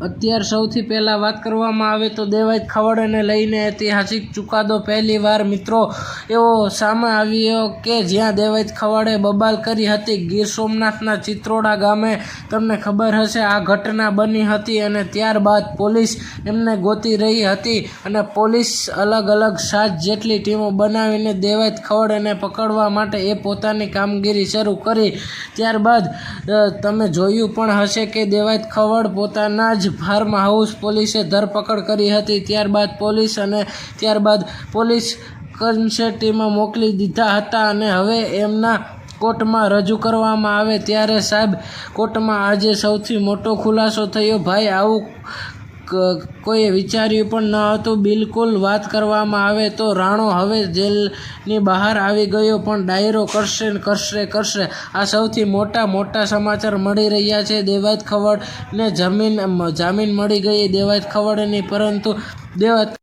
અત્યાર સૌથી પહેલાં વાત કરવામાં આવે તો દેવાયત ખવડને લઈને ઐતિહાસિક ચુકાદો પહેલીવાર મિત્રો એવો સામે આવ્યો કે જ્યાં દેવાયત ખવડે બબાલ કરી હતી. ગીર સોમનાથના ચિત્રોડા ગામે તમને ખબર હશે આ ઘટના બની હતી અને ત્યારબાદ પોલીસ એમને ગોતી રહી હતી અને પોલીસ અલગ અલગ સાત જેટલી ટીમો બનાવીને દેવાયત ખવડને પકડવા માટે એ પોતાની કામગીરી શરૂ કરી. ત્યારબાદ તમે જોયું પણ હશે કે દેવાયત ખવડ પોતાના જ ફાર્મ હાઉસ પોલીસે ધરપકડ કરી હતી. ત્યારબાદ પોલીસ અને ત્યારબાદ પોલીસ કન્સેટીમાં મોકલી દીધા હતા અને હવે એમના કોર્ટમાં રજૂ કરવામાં આવે ત્યારે સાહેબ, કોર્ટમાં આજે સૌથી મોટો ખુલાસો થયો. ભાઈ, આવું કોઈએ વિચાર્યું પણ ન હતું, બિલકુલ વાત કરવામાં આવે તો રાણો હવે જેલની બહાર આવી ગયો, પણ ડાયરો કરશે કરશે કરશે. આ સૌથી મોટા મોટા સમાચાર મળી રહ્યા છે. દેવાયત ખવડને જમીન, જામીન મળી ગઈ, દેવાયત ખવડની, પરંતુ દેવાયત